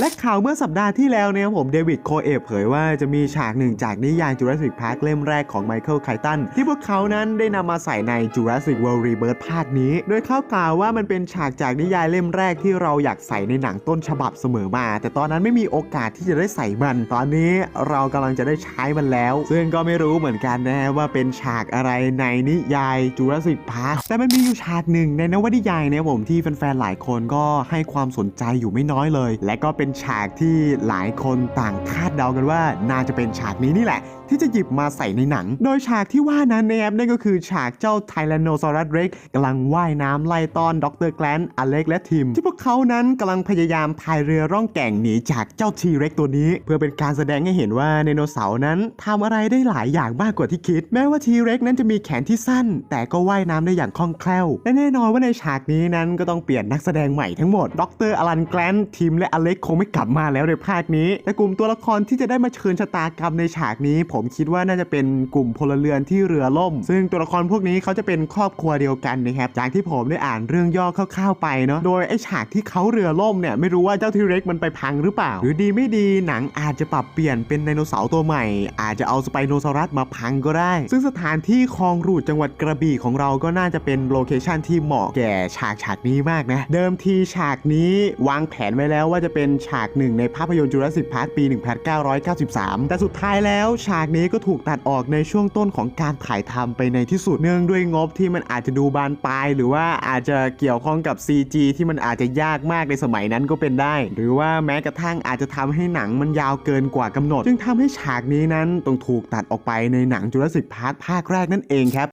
และข่าวเมื่อสัปดาห์ที่แล้วเนี่ยผมเดวิดโคเอฟเผยว่าจะมีฉากหนึ่งจากนิยาย Jurassic Park เล่มแรกของไมเคิลไคตันที่พวกเขานั้นได้นำมาใส่ใน Jurassic World Rebirth ภาคนี้ โดยเขากล่าวว่ามันเป็นฉากจากนิยายเล่มแรกที่เราอยากใส่ในหนังต้นฉบับเสมอมา แต่ตอนนั้นไม่มีโอกาสที่จะได้ใส่มัน ตอนนี้เรากำลังจะได้ใช้มันแล้ว ซึ่งก็ไม่รู้เหมือนกันนะว่าเป็นฉากอะไรในนิยาย Jurassic Park แต่มันมีอยู่ฉากหนึ่งในนวนิยายเนี่ยผมที่แฟนๆหลายคนก็ให้ความสนใจอยู่ไม่น้อยเลย และก็เป็นฉากที่หลายคนต่างคาดเดากันว่า น่าจะเป็นฉากนี้นี่แหละ ที่จะหยิบมาใส่ในหนัง โดยฉากที่ว่านั้นนะครับนั่นก็คือฉากเจ้าไทแรนโนซอรัสเร็กกำลังว่ายน้ำไล่ต้อน ดรแกลนอเล็กและทีม ที่พวกเขานั้นกำลังพยายามพายเรือร่องแก่งหนีจากเจ้าทีเร็กตัวนี้ เพื่อเป็นการแสดงให้เห็นว่าไดโนเสาร์นั้นทำอะไรได้หลายอย่างมากกว่าที่คิด แม้ว่าทีเร็กนั้นจะมีแขนที่สั้น แต่ก็ว่ายน้ำได้อย่างคล่องแคล่วและแน่นอนว่าในฉากนี้นั้นก็ต้องเปลี่ยนนักแสดงใหม่ทั้งหมด ดรอลันแกลนทีมและอเล็กคงไม่กลับมาแล้วในภาคนี้แต่กลุ่มตัวละครที่จะได้มาเชิญชะตากรรมในฉากนี้ ผมคิดว่าน่าจะเป็นกลุ่มพลเรือนที่เรือล่ม ซึ่งตัวละครพวกนี้เขาจะเป็นครอบครัวเดียวกันนะครับจากที่ผมได้อ่านเรื่องย่อคร่าวๆไปเนาะโดยไอ้ฉากที่เขาเรือล่มเนี่ยไม่รู้ว่าเจ้าทีเร็กมันไปพังหรือเปล่า หรือดีไม่ดีหนังอาจจะปรับเปลี่ยนเป็นไดโนเสาร์ตัวใหม่ อาจจะเอาสไปโนซอรัสมาพังก็ได้ ซึ่งสถานที่คลองรูดจังหวัดกระบี่ของเราก็น่าจะเป็นโลเคชันที่เหมาะแก่ฉากฉากนี้มากนะเดิมทีฉากนี้วางแผนไว้แล้วว่าจะเป็นฉฉากหนึ่งในภาพยนตร์จูราสสิกพาร์คปี 1993 แต่สุดท้ายแล้วฉากนี้ก็ถูกตัดออกในช่วงต้นของการถ่ายทำไปในที่สุดเนื่องด้วยงบที่มันอาจจะดูบานปลาย หรือว่าอาจจะเกี่ยวข้องกับ CG ที่มันอาจจะยากมากในสมัยนั้นก็เป็นได้ หรือว่าแม้กระทั่งอาจจะทำให้หนังมันยาวเกินกว่ากำหนด จึงทำให้ฉากนี้นั้นต้องถูกตัดออกไปในหนังจูราสสิกพาร์คภาคแรกนั่นเองครับ